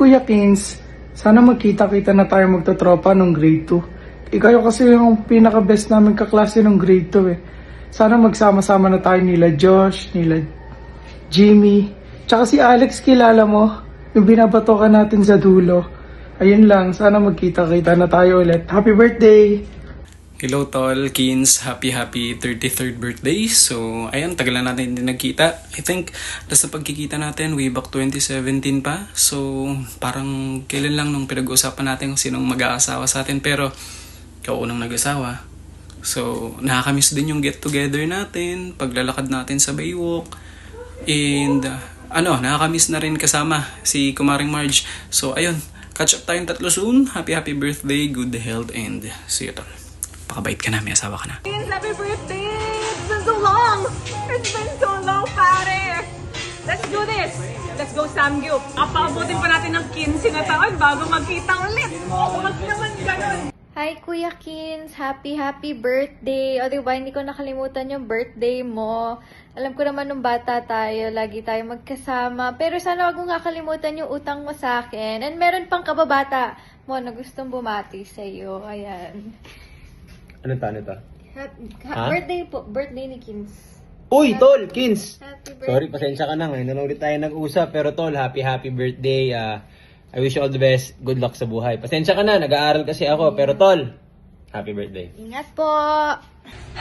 Kuya Kins. Sana magkita-kita na tayo magtotropa nung grade 2. Ikaw kasi yung pinaka-best namin kaklase nung grade 2 eh. Sana magsama-sama na tayo nila Josh, nila Jimmy. Tsaka si Alex kilala mo. Yung binabatokan natin sa dulo. Ayun lang, sana magkita-kita na tayo ulit. Happy birthday! Hello Tol, Kins, happy happy 33rd birthday. So, ayun, tagal na natin hindi nagkita. I think, last na pagkikita natin, way back 2017 pa. So, parang kailan lang nung pinag-uusapan natin kung sinong mag-aasawa sa atin. Pero, ikaw unang nag-asawa. So, nakakamiss din yung get-together natin, paglalakad natin sa Baywalk. And, uh, ano, nakakamiss na rin kasama si Kumaring Marge. So, ayun, catch up tayong tatlo soon. Happy, happy birthday, good health, and see you, Tol. Pakabait ka na, may asawa ka na. Happy birthday! It's been so long! It's been so long, pare! Let's do this! Let's go Samgyup! Apaabutin pa natin ng 15 na taon bago magkita ulit! Huwag naman ganun! Hi, Kuya Kins! Happy, happy birthday! O, diba, hindi ko nakalimutan yung birthday mo. Alam ko naman nung bata tayo, lagi tayo magkasama. Pero sana wag mong kakalimutan yung utang mo sa akin. And meron pang kababata mo na gustong bumati sa'yo. Ayan. Ano ta, ano ta? Happy, Ha? Birthday po. Birthday ni Kins. Uy, Tol, Kins! Happy birthday. Sorry, pasensya ka na. Ngayon na ulit tayo nag-usap. Pero Tol, happy, happy birthday. Ah, I wish you all the best. Good luck sa buhay. Pasensya ka na, nag-aaral kasi ako. Pero Tol, happy birthday. Ingat po!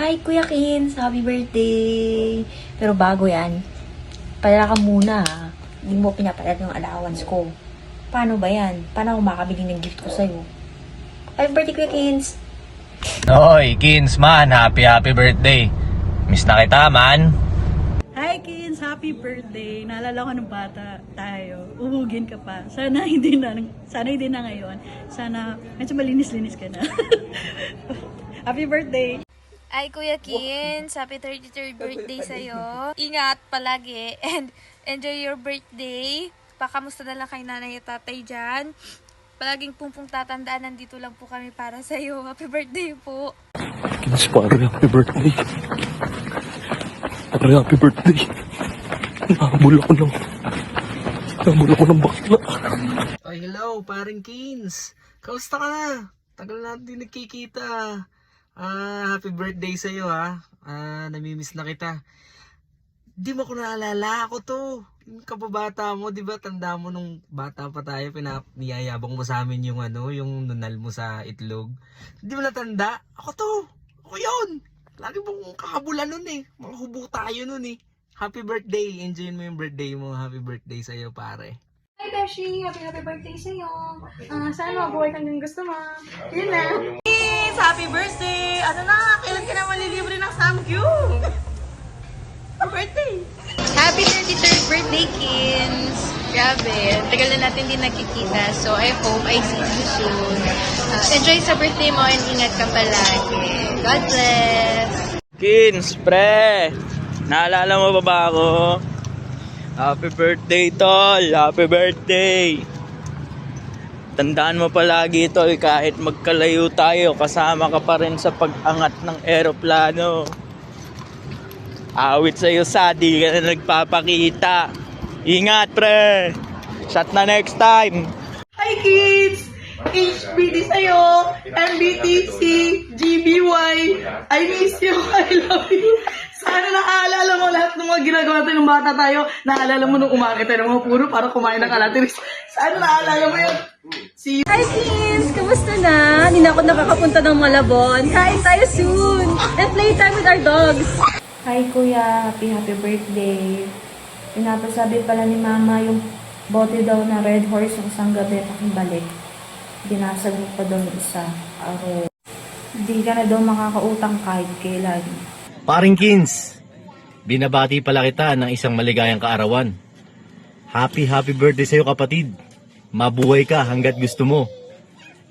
Hi, Kuya Kins! Happy birthday! Pero bago yan, pala ka muna ha. Hindi mo pinapalat yung allowance ko. Paano ba yan? Paano ako makabili ng gift ko sa'yo? Happy birthday, Kuya Kins! Hoy, Kins man, happy happy birthday. Miss na kita man. Hi kids! Happy birthday! Naalala ko nung bata tayo. Uhugin ka pa. Sana hindi na, sana hindi na ngayon. Sana, medyo malinis-linis ka na. Happy birthday! Ay, Kuya Kins, happy 33rd birthday sa'yo. Ingat palagi and enjoy your birthday. Pakamusta na lang kay nanay at tatay dyan. Palaging pungpung tatandaan, nandito lang po kami para sa'yo. Happy birthday po. Kins, pare, happy birthday. Pare, happy birthday. Nahabol ako ng... Nahabol ako ng bakla. Ay, hello, paring Kins. Kamusta ka na? Tagal na natin nagkikita. Ah, happy birthday sa'yo ha. Ah, namimiss na kita. Di mo ko naalala ako to. Yung kababata mo, di ba? Tanda mo nung bata pa tayo, pinap niyayabang mo sa amin yung ano, yung nunal mo sa itlog. Di mo natanda? Ako to. Ako yun. Lagi mong kakabulan nun eh. Mga hubo tayo nun eh. Happy birthday. Enjoy mo yung birthday mo. Happy birthday sa'yo, pare. Hi Beshi! Happy happy birthday sa'yo! Ah, sana mabuhay kang yung gusto mo. Yun na! Happy birthday! Ano na? Kailan ka na malilibre ng Samgyup? Happy birthday! Happy 33rd birthday, Kins! Grabe, tagal na natin din nakikita. So, I hope I see you soon. Uh, enjoy sa birthday mo and ingat ka palagi. God bless! Kins, pre. Naalala mo ba ba ako? Happy birthday, tol. Happy birthday. Tandaan mo palagi, tol, kahit magkalayo tayo, kasama ka pa rin sa pag-angat ng eroplano. Awit sa'yo, sa di ka na nagpapakita. Ingat, pre. Shot na next time. Hi kids! HBD sa'yo! MBTC! GBY! I miss you! I love you! Sana naaalala mo lahat ng mga ginagawa tayo ng bata tayo. Naalala mo nung umakit tayo ng mga puro para kumain ng kalatiris. Sana naaalala mo yun. See you. Hi, Kins! Kamusta na? Hindi na ako nakakapunta ng Malabon. Kain tayo soon! And playtime with our dogs! Hi, Kuya. Happy, happy birthday. Pinapasabi pala ni Mama yung bote daw na Red Horse yung isang gabi pakibalik. Binasag mo pa daw isa. Aro. Hindi ka na daw makakautang kahit kailan. Paring Kins, binabati pala kita ng isang maligayang kaarawan. Happy happy birthday sa'yo kapatid. Mabuhay ka hanggat gusto mo.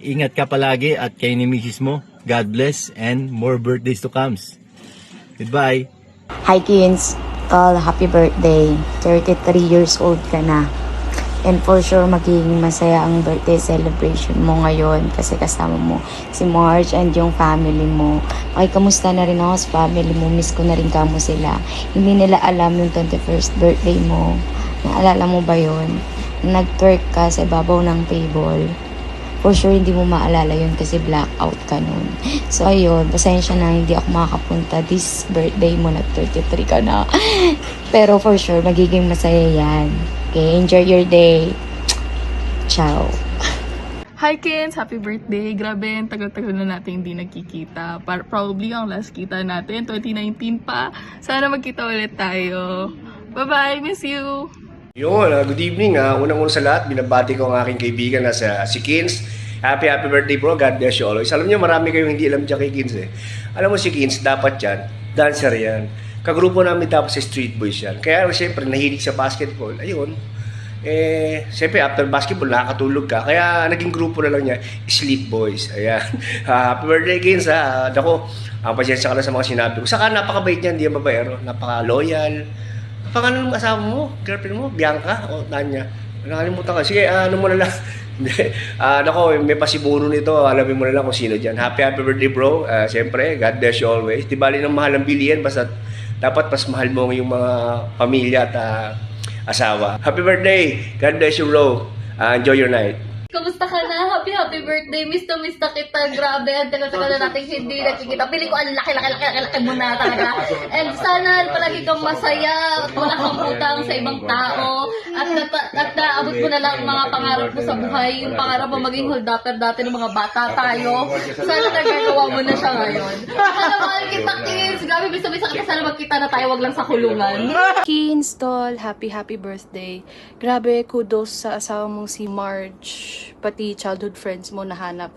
Ingat ka palagi at kay ni misis mo. God bless and more birthdays to comes. Goodbye. Hi, Kins. Tol, happy birthday. 33 years old ka na. And for sure, magiging masaya ang birthday celebration mo ngayon kasi kasama mo si Marge and yung family mo. Ay, kamusta na rin ako sa family mo. Miss ko na rin kamo sila. Hindi nila alam yung 21st birthday mo. Naalala mo ba yun? nag-twerk ka sa ibabaw ng table, for sure hindi mo maalala yun kasi blackout ka nun. So ayun, pasensya na hindi ako makakapunta this birthday mo, nag-33 ka na. Pero for sure, magiging masaya yan. Okay, enjoy your day. Ciao. Hi Kins! Happy birthday! Grabe, tagal-tagal na natin hindi nagkikita. Par- probably ang last kita natin, 2019 pa. Sana magkita ulit tayo. Bye-bye! Miss you! Yun, ah, good evening. Uh, Unang-una sa lahat, binabati ko ang aking kaibigan na sa, si Kins. Happy, happy birthday bro. God bless you always. Alam niyo, marami kayong hindi alam dyan kay Kins eh. Alam mo si Kins, dapat yan. Dancer yan. Kagrupo namin tapos sa Street Boys yan. Kaya siyempre, nahilig sa basketball. Ayun. Eh, siyempre, after basketball, nakakatulog ka. Kaya naging grupo na lang niya, Sleep Boys. Ayan. Ah, happy birthday, Kins. Ha. Dako, ang pasensya ka na sa mga sinabi ko. Saka napakabait niyan, di ba babaero? Napaka-loyal. Pangalan ng asawa mo, girlfriend mo, Bianca o Tanya. Nakalimutan ka. Sige, ano mo na lang. Ah, nako, may pasibuno nito. Alamin mo na lang kung sino dyan. Happy, happy birthday, bro. Ah, Siyempre, God bless you always. Di bali ng mahal ang bilihan, basta dapat mas mahal mo yung mga pamilya at ah, asawa. Happy birthday! God bless you, bro. Ah, enjoy your night. Kamusta ka na? Happy, happy birthday. Miss to na kita. Grabe, ang tagal-tagal na natin hindi nakikita. Pili ko ang laki-laki-laki-laki mo na talaga. And sana palagi kang masaya at wala kang utang sa ibang tao. At, nata- at naabot mo na lang ang mga pangarap mo sa buhay. Yung pangarap mo maging hold upper dati ng mga bata tayo. Sana nagagawa mo na siya ngayon. Sana mahal kita, kids. Grabe, miss to na kita. Sana magkita na tayo, wag lang sa kulungan. Kins, tol, happy happy birthday. Grabe, kudos sa asawa mong si Marge, pati childhood friends mo nahanap.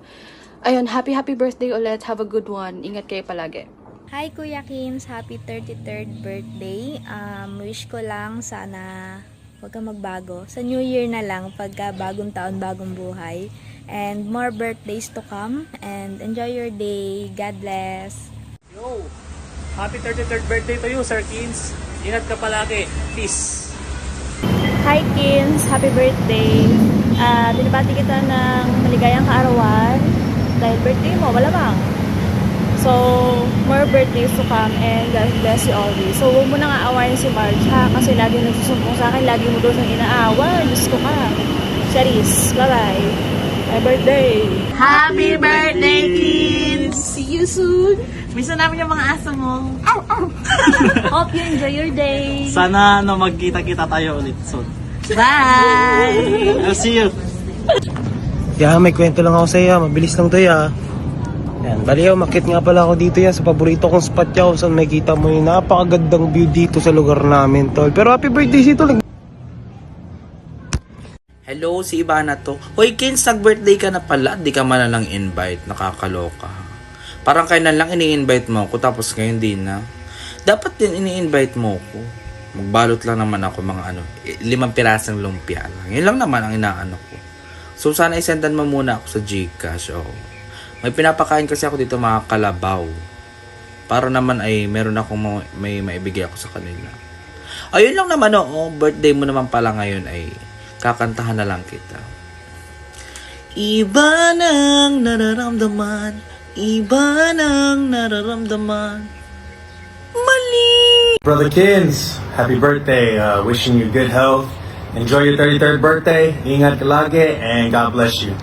Ayun, happy happy birthday ulit. Have a good one. Ingat kayo palagi. Hi Kuya Kims, happy 33rd birthday. Um, wish ko lang sana huwag kang magbago. Sa New Year na lang, pagka bagong taon, bagong buhay. And more birthdays to come. And enjoy your day. God bless. Yo! Happy 33rd birthday to you, Sir Kins. Ingat ka palagi. Peace. Hi Kins, happy birthday. Ah, binabati kita ng maligayang kaarawan dahil birthday mo, malamang. So, more birthdays to come and God bless you always. So, huwag mo na nga awayin si Marge ha, kasi lagi nagsusumbong sa akin, lagi mo doon ang inaawa. Diyos ko ka. Charis, bye-bye. Happy birthday! Happy birthday, kids! See you soon! Miss na namin yung mga aso mo. Hope you enjoy your day! Sana no, magkita-kita tayo ulit soon. Bye! I'll see you. Yeah, may kwento lang ako sa iyo. Mabilis lang to ya. Yan, bali ako, makit nga pala ako dito yan sa paborito kong spot yaw. Saan may kita mo yung napakagandang view dito sa lugar namin, tol. Pero happy birthday si tol. Hello, si Ivana to. Hoy, Kins, nag-birthday ka na pala. Di ka man na lang invite. Nakakaloka. Parang kailan lang ini-invite mo ako tapos ngayon di na. Dapat din ini-invite mo ko. Magbalot lang naman ako mga ano, eh, limang pirasong lumpia lang. Yun lang naman ang inaano ko. So sana isendan mo muna ako sa Gcash. Oh. May pinapakain kasi ako dito mga kalabaw. Para naman ay meron akong ma- may maibigay ako sa kanila. Ayun lang naman oo, birthday mo naman pala ngayon ay kakantahan na lang kita. Iba nang nararamdaman, iba nang nararamdaman. Mali! Brother Kins, happy birthday. Uh, wishing you good health. Enjoy your 33rd birthday. Ingat ka lagi and God bless you.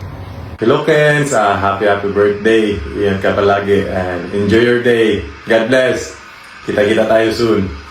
Hello, Kens. Uh, happy, happy birthday. Ingat ka palagi and enjoy your day. God bless. Kita-kita tayo soon.